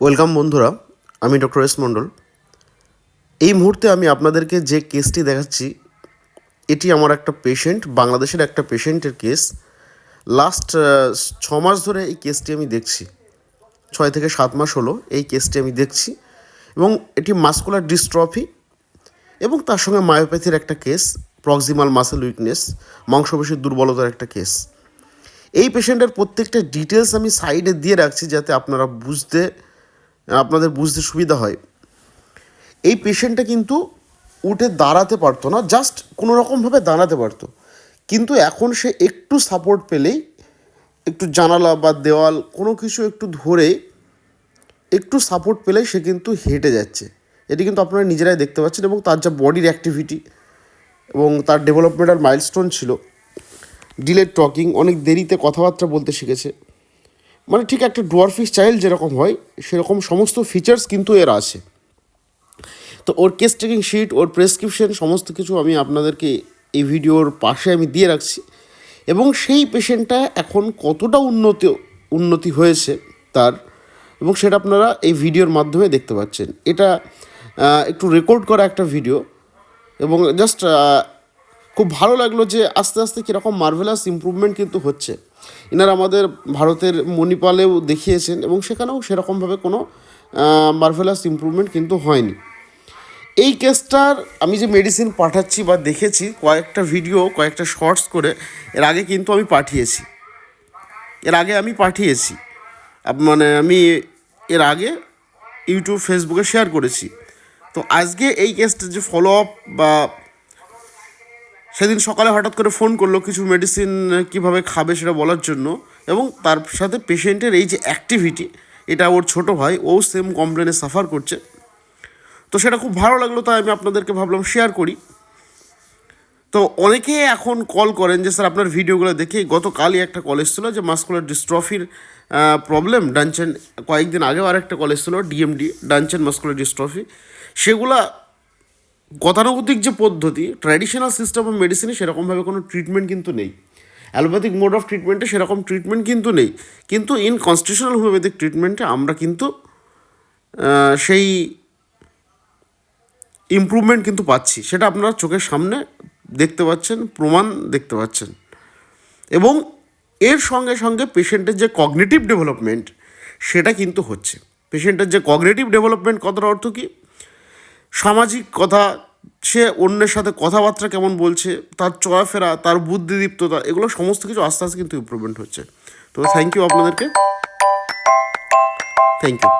Welcome বন্ধুরা, আমি doctor S মণ্ডল। এই মুহূর্তে আমি আপনাদেরকে যে কেসটি দেখাচ্ছি, এটি আমার একটা পেশেন্ট বাংলাদেশের একটা পেশেন্টের কেস লাস্ট ছ মাস ধরে এই কেসটি আমি দেখছি। ছয় থেকে সাত মাস হলো এই কেসটি আমি দেখছি এবং এটি মাস্কুলার ডিস্ট্রফি এবং তার সঙ্গে মায়োপ্যাথির একটা কেস প্রক্সিমাল মাসেল উইকনেস মাংসপেশির দুর্বলতার একটা কেস এই পেশেন্টের প্রত্যেকটা ডিটেলস আমি সাইডে দিয়ে রাখছি যাতে আপনারা বুঝতে আপনাদের বুঝতে সুবিধা হয়। এই পেশেন্টটা কিন্তু উঠে দাঁড়াতে পারতো না জাস্ট কোনো রকমভাবে দাঁড়াতে পারতো। কিন্তু এখন সে একটু সাপোর্ট পেলেই, একটু জানালা বা দেওয়াল, কোনো কিছু একটু ধরে, একটু সাপোর্ট পেলেই সে কিন্তু হেঁটে যাচ্ছে। এটি কিন্তু আপনারা নিজেরাই দেখতে পাচ্ছেন এবং তার যা বডির অ্যাক্টিভিটি এবং তার ডেভেলপমেন্টাল মাইলস্টোন ছিল। ডিলেড টকিং, অনেক দেরিতে কথাবার্তা বলতে শিখেছে। মানে ঠিক একটা ডোয়ারফিস চাইল্ড যেরকম হয়, সেরকম সমস্ত ফিচার্স কিন্তু এর আছে। তো ওর কেস টেকিং শিট ওর প্রেসক্রিপশন সমস্ত কিছু আমি আপনাদেরকে এই ভিডিওর পাশে আমি দিয়ে রাখছি। এবং সেই পেশেন্টটা এখন কতটা উন্নতি উন্নতি হয়েছে তার, এবং সেটা আপনারা এই ভিডিওর মাধ্যমে দেখতে পাচ্ছেন। এটা একটু রেকর্ড করা একটা ভিডিও এবং জাস্ট খুব ভালো লাগল যে আস্তে আস্তে কীরকম মার্ভেলাস ইমপ্রুভমেন্ট কিন্তু হচ্ছে। এনারা আমাদের ভারতের মণিপালেও দেখিয়েছেন এবং সেখানেও সেরকমভাবে কোনো মার্ভেলাস ইমপ্রুভমেন্ট কিন্তু হয়নি। এই কেসটার আমি যে মেডিসিন পাঠাচ্ছি বা দেখেছি, কয়েকটা ভিডিও কয়েকটা শর্টস করে, এর আগে কিন্তু আমি পাঠিয়েছি। এর আগে আমি পাঠিয়েছি। মানে আমি এর আগে ইউটিউব ফেসবুকে শেয়ার করেছি। তো আজকে এই কেসটা যে ফলো আপ বা সেদিন সকালে হঠাৎ করে ফোন করল কিছু মেডিসিন কীভাবে খাবে সেটা বলার জন্য এবং তার সাথে পেশেন্টের এই যে অ্যাক্টিভিটি এটা ওর ছোট ভাই, ও সেম কমপ্লেনে সাফার করছে। তো সেটা খুব ভালো লাগল, তাই আমি আপনাদেরকে ভাবলাম শেয়ার করি। তো অনেকে এখন কল করেন যে, স্যার, আপনার ভিডিওগুলো দেখে গতকালই একটা কল এসেছিল যে মাস্কুলার ডিস্ট্রফির প্রবলেম ডানচেন কয়েকদিন আগেও আরেকটা কল এসেছিল ডিএমডি ডানচেন মাস্কুলার ডিস্ট্রফি সেগুলা গতানুগতিক যে পদ্ধতি ট্র্যাডিশনাল সিস্টেম অফ মেডিসিনে সেরকমভাবে কোনো ট্রিটমেন্ট কিন্তু নেই। অ্যালোপ্যাথিক মোড অফ ট্রিটমেন্টে সেরকম ট্রিটমেন্ট কিন্তু নেই। কিন্তু ইন কনস্টিটিউশনাল হোমিওপ্যাথিক ট্রিটমেন্টে আমরা কিন্তু সেই ইমপ্রুভমেন্ট কিন্তু পাচ্ছি। সেটা আপনারা চোখের সামনে দেখতে পাচ্ছেন, প্রমাণ দেখতে পাচ্ছেন। এবং এর সঙ্গে সঙ্গে পেশেন্টের যে কগনেটিভ ডেভেলপমেন্ট সেটা কিন্তু হচ্ছে। পেশেন্টের যে কগনেটিভ ডেভেলপমেন্ট কথার অর্থ কি? সামাজিক কথা, সে অন্যের সাথে কথাবার্তা কেমন বলছে, তার চলাফেরা, তার বুদ্ধিদীপ্ততা, এগুলো সমস্ত কিছু আস্তে আস্তে কিন্তু ইম্প্রুভমেন্ট হচ্ছে। তো থ্যাংক ইউ আপনাদেরকে। Thank you